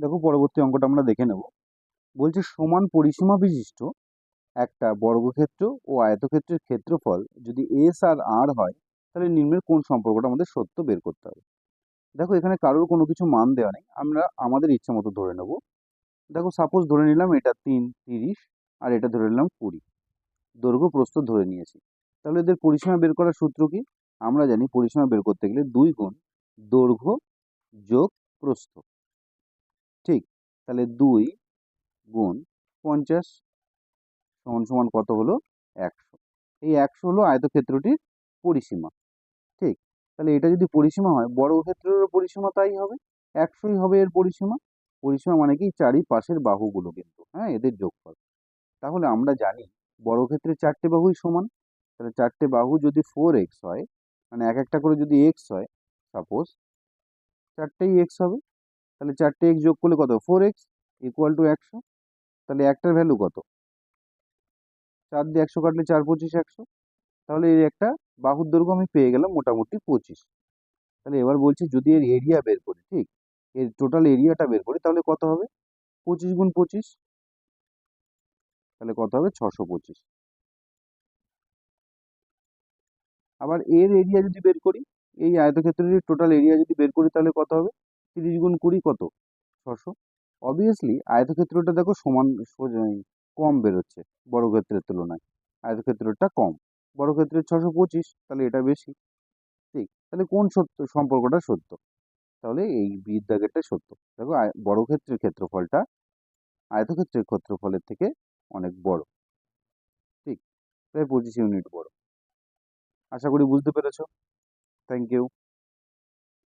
দেখো পরবর্তী অঙ্কটা আমরা দেখে নেব। বলছে সমান পরিসীমা বিশিষ্ট একটা বর্গক্ষেত্র ও আয়তক্ষেত্রের ক্ষেত্রফল যদি এস আর আর হয়, তাহলে নিম্নের কোন সম্পর্কটা আমাদের সত্য বের করতে হবে? দেখো এখানে কারোর কোনো কিছু মান দেওয়া নেই, আমরা আমাদের ইচ্ছা মতো ধরে নেব। দেখো সাপোজ ধরে নিলাম এটা তিন, তিরিশ, আর এটা ধরে নিলাম কুড়ি। দৈর্ঘ্য প্রস্থ ধরে নিয়েছি। তাহলে এদের পরিসীমা বের করার সূত্র কি? আমরা জানি পরিসীমা বের করতে গেলে দুই গুণ দৈর্ঘ্য যোগ প্রস্থ। তাহলে দুই গুণ পঞ্চাশ সমান সমান কত হলো একশো। এই একশো হলো আয়তক্ষেত্রটির পরিসীমা, ঠিক? তাহলে এটা যদি পরিসীমা হয় বর্গক্ষেত্রেরও পরিসীমা তাই হবে, একশোই হবে এর পরিসীমা। পরিসীমা মানে কি? চারিপাশের বাহুগুলো কিন্তু হ্যাঁ এদের যোগফল। তাহলে আমরা জানি বর্গক্ষেত্রে চারটে বাহুই সমান, তাহলে চারটে বাহু যদি ফোর এক্স হয় মানে এক একটা করে যদি এক্স হয় সাপোজ চারটেই এক্স হবে। তাহলে চারটে এক্স যোগ করলে কত? ফোর এক্স ইকুয়াল টু একশো। তাহলে একটার ভ্যালু কত? চার দিয়ে একশো কাটলে চার পঁচিশ একশো। তাহলে এর একটা বাহুর দৈর্ঘ্য আমি পেয়ে গেলাম মোটামুটি পঁচিশ। তাহলে এবার বলছি যদি এর এরিয়া বের করি, ঠিক? এর টোটাল এরিয়াটা বের করি, তাহলে কত হবে? পঁচিশ গুণ পঁচিশ। তাহলে কত হবে? ছশো পঁচিশ। আবার এর এরিয়া যদি বের করি, এই আয়তক্ষেত্রের টোটাল এরিয়া যদি বের করি, তাহলে কত হবে? তিরিশ গুণ কুড়ি কত? ছশো। অবভিয়াসলি আয়তক্ষেত্রটা দেখো সমান কম বেরোচ্ছে বর্গক্ষেত্রের তুলনায়। আয়তক্ষেত্রটা কম। বর্গক্ষেত্রের ছশো পঁচিশ, তাহলে এটা বেশি। ঠিক? তাহলে কোন সত্য, সম্পর্কটা সত্য? তাহলে এই দাগেরটা সত্য। দেখো বর্গক্ষেত্রের ক্ষেত্রফলটা আয়তক্ষেত্রের ক্ষেত্রফলের থেকে অনেক বড়। ঠিক? প্রায় পঁচিশ ইউনিট বড়। আশা করি বুঝতে পেরেছ। Thank you